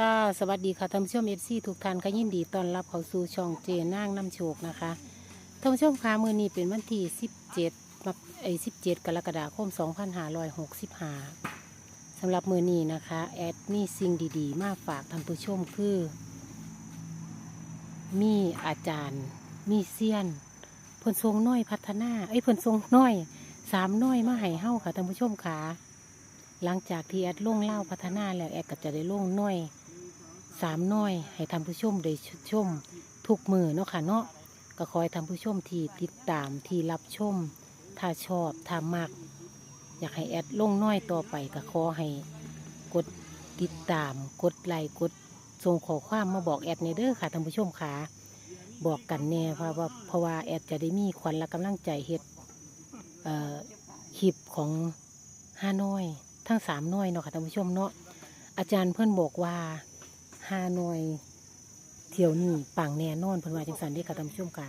ค่ะสวัสดีค่ะท่านผู้ชมเอฟซีทุกท่านก็ยินดีต้อนรับเข้าสู่ช่องเจนางน้ำโชคนะคะท่านผู้ชมคะมือนี้เป็นวันที่ 17มาไอ้17 กรกฎาคม 2565สำหรับมือนี้นะคะแอดมีสิ่งดีๆ มาฝากท่านผู้ชมคือ มีอาจารย์ มีเซียนเพิ่นทรงน้อยพัฒนาเอ้เพิ่นทรงน้อยสามน้อยมาให้เฮาค่ะท่านผู้ชมค่ะหลังจากที่แอดลงเล่าพัฒนาแล้วแอดก็จะได้ลงน้อย สามน้อย ให้ท่านผู้ชมได้ชมทุกมือเนาะค่ะเนาะก็คอยท่านผู้ชมที่ติดตามที่รับชม ถ้าชอบถ้ามักอยากให้แอดลงน้อยต่อไปก็ขอให้กดติดตาม กดไลค์กดส่งขอความมาบอกแอดในเด้อค่ะท่านผู้ชมค่ะบอกกันแน่เพราะว่าเพราะว่าแอดจะได้มีขวัญและกำลังใจเฮ็ดคลิปของห้าน้อย ทั้งสามน่วยเนาะค่ะท่านผู้ชมเนาะอาจารย์เพื่อนบอกว่า ห้าน่วยเที่ยวนี้ปังแน่นอนเพื่อนว่าจังสันเด้ค่ะท่านผู้ชมค่ะ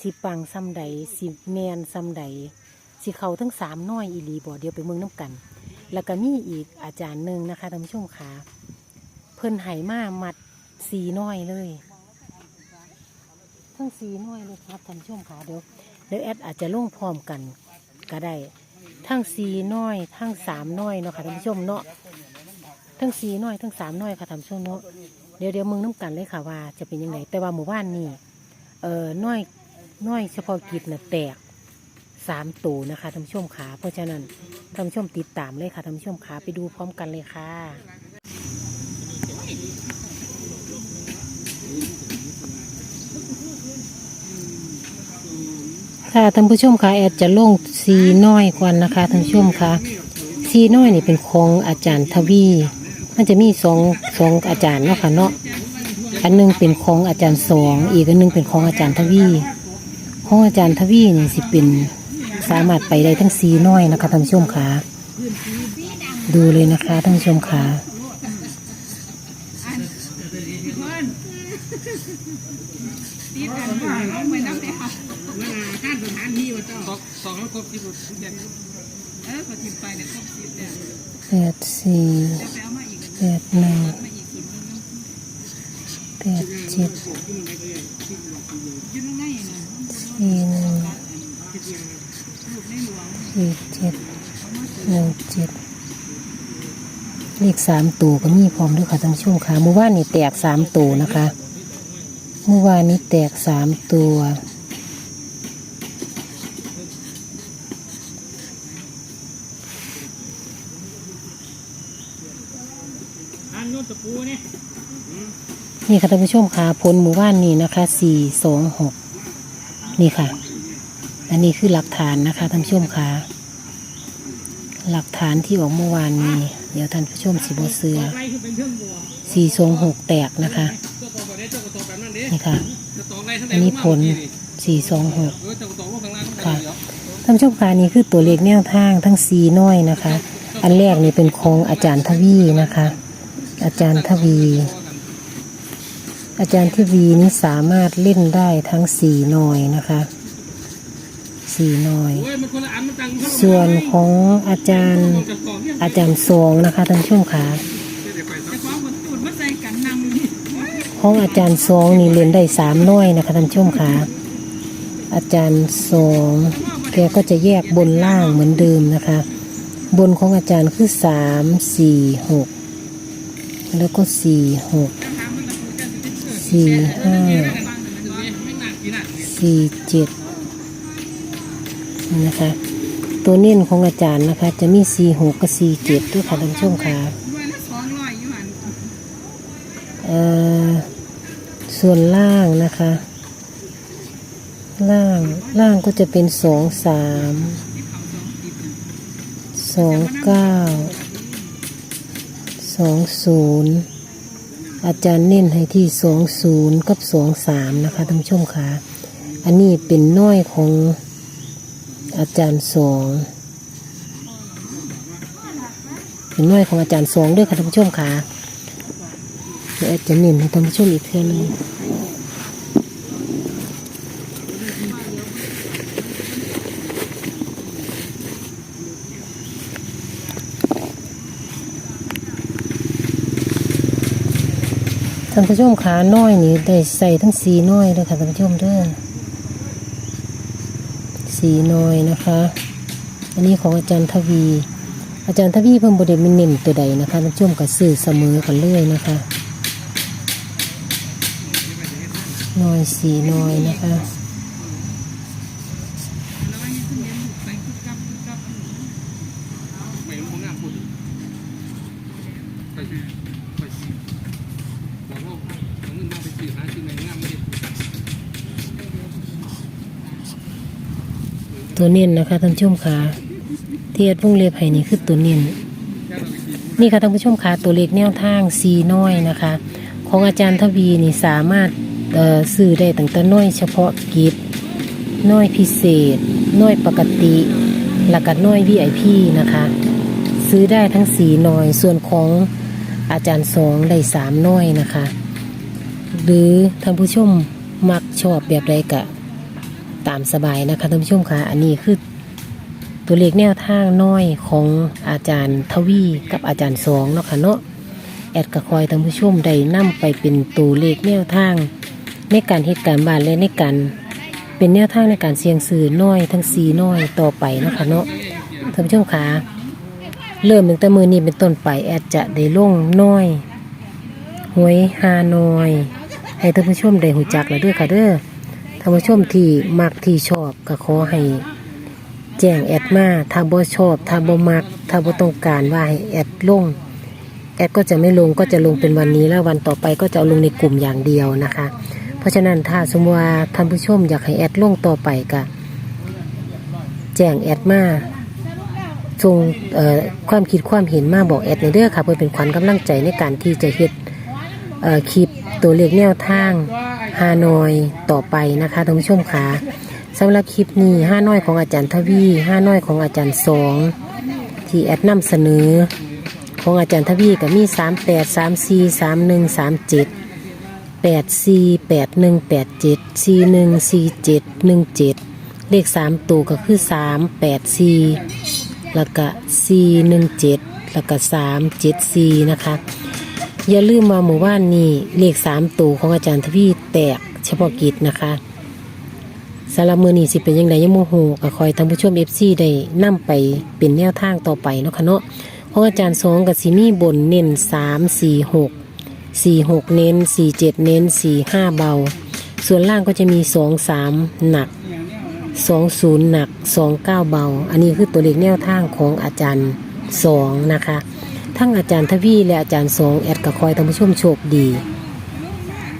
สิปังซ้ำใดสิแมนซ้ำใดสิเขาทั้งสามน่วยอีหลีบ่เดียวไปเมืองน้ำกัน แล้วก็มีอีกอาจารย์หนึ่งนะคะท่านผู้ชมค่ะเพื่นไหมามัดสีน้อยเลยทั้งสีน้อยเลยครับท่านผู้ชมค่ะเดี๋ยวเดี๋ยวแอดอาจจะลงพร้อมกันก็ได้ทั้งสีน้อยทั้งสามน้อยเนาะค่ะท่านผู้ชมเนาะ ทั้งสีน้อยทั้งสามน้อยค่ะท่านผู้ชมเนาะเดี๋ยวเดี๋ยวมึงน้ำกันเลยค่ะว่าจะเป็นยังไงแต่ว่าหมู่บ้านนี่เอ่อน้อยน้อยเฉพาะกิจน่ะแตกสามตูนะคะท่านผู้ชมขา เพราะฉะนั้นท่านผู้ชมติดตามเลยค่ะท่านผู้ชมขาไปดูพร้อมกันเลยค่ะค่ะท่านผู้ชมคะแอดจะลงสีน้อยก่อนนะคะท่านผู้ชมคะสีน้อยนี่เป็นของอาจารย์ทวี มันจะมีสองสองอาจารย์เนาะค่ะเนาะอันหนึงเป็นของอาจารย์สองอีกอันหนึงเป็นของอาจารย์ทวีของอาจารย์ทวีนี่สิเป็นสามารถไปได้ทั้งสีน้อยนะคะท่านผู้ชมคะดูเลยนะคะท่านผู้ชมคะตีกันว่าเอาไปน้ำเลยค่ะสองสองครบที่สุดทุกอย่างเออพอทิมไปเนี่ยครบสิบเนี่ยแปดสี่ เกแปดหนึ่งมาอีกสิบนึงแปดเจ็ดยืนตสี่หนึ่งสี่เจ็ดหนึ่งเจ็ดเลขสามตัวก็มีพร้อมด้วยค่ะท่านผู้ชมค่ะเมื่อวานนี่แตกสามตัวนะคะ เมื่อวานนี้แตกสามตัว นนู้นตะปูนี่นี่ค่ะท่านผู้ชมค่ะผลหมู่บ้านนี่นะคะสี่สองหกนี่ค่ะ อันนี้คือหลักฐานนะคะท่านผู้ชมค่ะหลักฐานที่ออกเมื่อวานนี้ เดี๋ยวท่านผู้ชมสิบเสือไล่ขึ้นเป็นเครื่องบัวสี่สองหกแตกนะคะเจ้าตอกแบบนี้เจ้ากระตอกแบบนั้นดินี่ค่ะจะตอกไรทั้งอันนี้ผลสี่สองหกเออเจ้ากระตอกลูกข้างล่างค่ะ ท่านผู้ชมค่ะนี่คือตัวเลขแนวทางทั้งสีน้อยนะคะ อันแรกนี่เป็นของอาจารย์ทวีนะคะ อาจารย์ทวี อาจารย์ทวีนี่สามารถเล่นได้ทั้งสี่นอยนะคะสีน้อยโอ้ยส่วนของอาจารย์อาจารย์สองนะคะท่านผู้ชมค่ะแต่ความบนตูดมาของอาจารย์สองนี่เรียนได้สามน้อยนะคะท่านผู้ชมค่ะอาจารย์สองแกก็จะแยกบนล่างเหมือนเดิมนะคะ บนของอาจารย์คือสามสี่หก แล้วก็สี่หกสี่ห้าสี่เจ็ดนะคะ ตัวเน้นของอาจารย์นะคะ จะมีสี่หกกับสี่เจ็ดด้วยค่ะท่านผู้ชมค่ะด้วงร้อยอยู่หันเอ่อส่วนล่างนะคะ ล่างล่างก็จะเป็นสองสามสองเก้า องศูนย์อาจารย์เน้นให้ที่สองศูนย์กับสองสามนะคะท่านผู้ชมค่ะ อันนี้เป็นน้อยของอาจารย์สองเป็นน้อยของอาจารย์สองด้วยค่ะท่านผู้ชมค่ะเดี๋ยวจะเน้นให้ท่านผู้ชมอีกเทื่อนึงานผู้ชมขาน้อยนี่ได้ใส่ทั้งสีน้อยเลยค่ะท่านผู้ชมเด้อสีน้อยนะคะ อันนี้ของอาจารย์ทวี อาจารย์ทวีเพิ่มบเดมินเน้นตัวใดนะคะท่านผู้ชมกับสื่อเสมอกันเลยนะคะน้อยสีน้อยนะคะ ไม่รู้งามพูดไปไปบอกว่าเอาเงินมาไปซื้อหาซื้อในงามไม่ได้ ตัวเน้นนะคะท่านผู้ชมขาที่อัดวงเล็บให้นี่คือตัวเน้นนี่ค่ะท่านผู้ชมคะตัวเลขแนวทางสีน้อยนะคะ ของอาจารย์ทวีนี่สามารถเอ่อซื้อได้ตั้งแต่น้อยเฉพาะกิจน้อยพิเศษ น้อยปกติแล้วก็น้อย VIP นะคะ ซื้อได้ทั้งสีน้อยส่วนของอาจารย์สองได้สามน้อยนะคะ หรือท่านผู้ชมมักชอบแบบใดกะ ตามสบายนะคะท่านผู้ชมคะอันนี้คือตัวเลขแนวทางน้อยของอาจารย์ทวีกับอาจารย์สองเนาะค่ะเนาะแอดกระคอยท่านผู้ชมได้นำไปเป็นตัวเลขแนวทาง ในการเหตุการณ์บ้านและในการเป็นแนวทางในการเสี่ยงสื่อน้อยทั้งสีน้อยต่อไปเนาะค่ะเนาะท่านผู้ชมขาเริ่มตั้งแต่มือนี้เป็นต้นไปแอดจะได้ลงน้อยหวยฮานอย ให้ท่านผู้ชมได้หูจักแล้วเด้วยค่ะเด้อ ท่านผู้ชมที่มักที่ชอบก็ขอให้แจ้งแอดมาถ้าบ่ชอบถ้าบ่มักถ้าบ่ต้องการว่าให้แอดลงแอดก็จะไม่ลงก็จะลงเป็นวันนี้แล้ววันต่อไปก็จะเอาลงในกลุ่มอย่างเดียวนะคะ เพราะฉะนั้นถ้าสมมติว่าท่านผู้ชมอยากให้แอดลงต่อไปก็แจ้งแอดมาส่งความคิดความเห็นมาบอกแอดในเด้อค่ะเพื่อเป็นขวัญกำลังใจในการที่จะเฮ็ดคลิปตัวเลขแนวทาง ฮานอยต่อไปนะคะท่านผู้ชมค่ะสำหรับคลิปนี้ห้าน้อยของอาจารย์ทวีห้าน้อยของอาจารย์สองที่แอดนำเสนอ ของอาจารย์ทวีก็มีสามแปดสามสี่สามหนึ่งสามเจ็ดแปดสี่แปดหนึ่งแปดเจ็ดสี่หนึ่งสี่เจ็ดหนึ่งเจ็ดเลขสามตัวก็คือสามแปดสี่แล้วก็สี่หนึ่งเจ็ดแล้วก็สามเจ็ดสี่นะคะ อย่าลืมมาหมู่บ้านนี้เลขสามตัวของอาจารย์ทวีแตกเฉพาะกิจนะคะสารมือนี่สิเป็นยังไงยังโมโหก็คอยท่านผู้ชมเอฟซีได้นำไปเป็นแนวทางต่อไปเนาะค่ะเนาะของอาจารย์สองกับสีมีบนเน้นสามสี่หกสี่หกเน้นสี่เจ็ดเน้นสี่ห้าเบา ส่วนล่างก็จะมีสองสามหนักสองศูนย์หนักสองเก้าเบา อันนี้คือตัวเลขแนวทางของอาจารย์สองนะคะ ทั้งอาจารย์ทวีและอาจารย์สองแอดกับคอยท่านผู้ชมโชคดี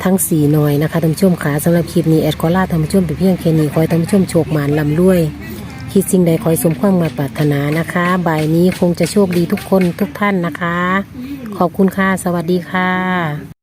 ทั้งสี่หน่อยนะคะท่านผู้ชมขาสำหรับคลิปนี้แอดขอลาท่านผู้ชมไปเพียงแค่นี้คอยท่านผู้ชมโชคหมานลำด้วยคิดสิ่งใดคอยสมความมาปรารถนานะคะ บ่ายนี้คงจะโชคดีทุกคนทุกท่านนะคะ ขอบคุณค่ะ สวัสดีค่ะ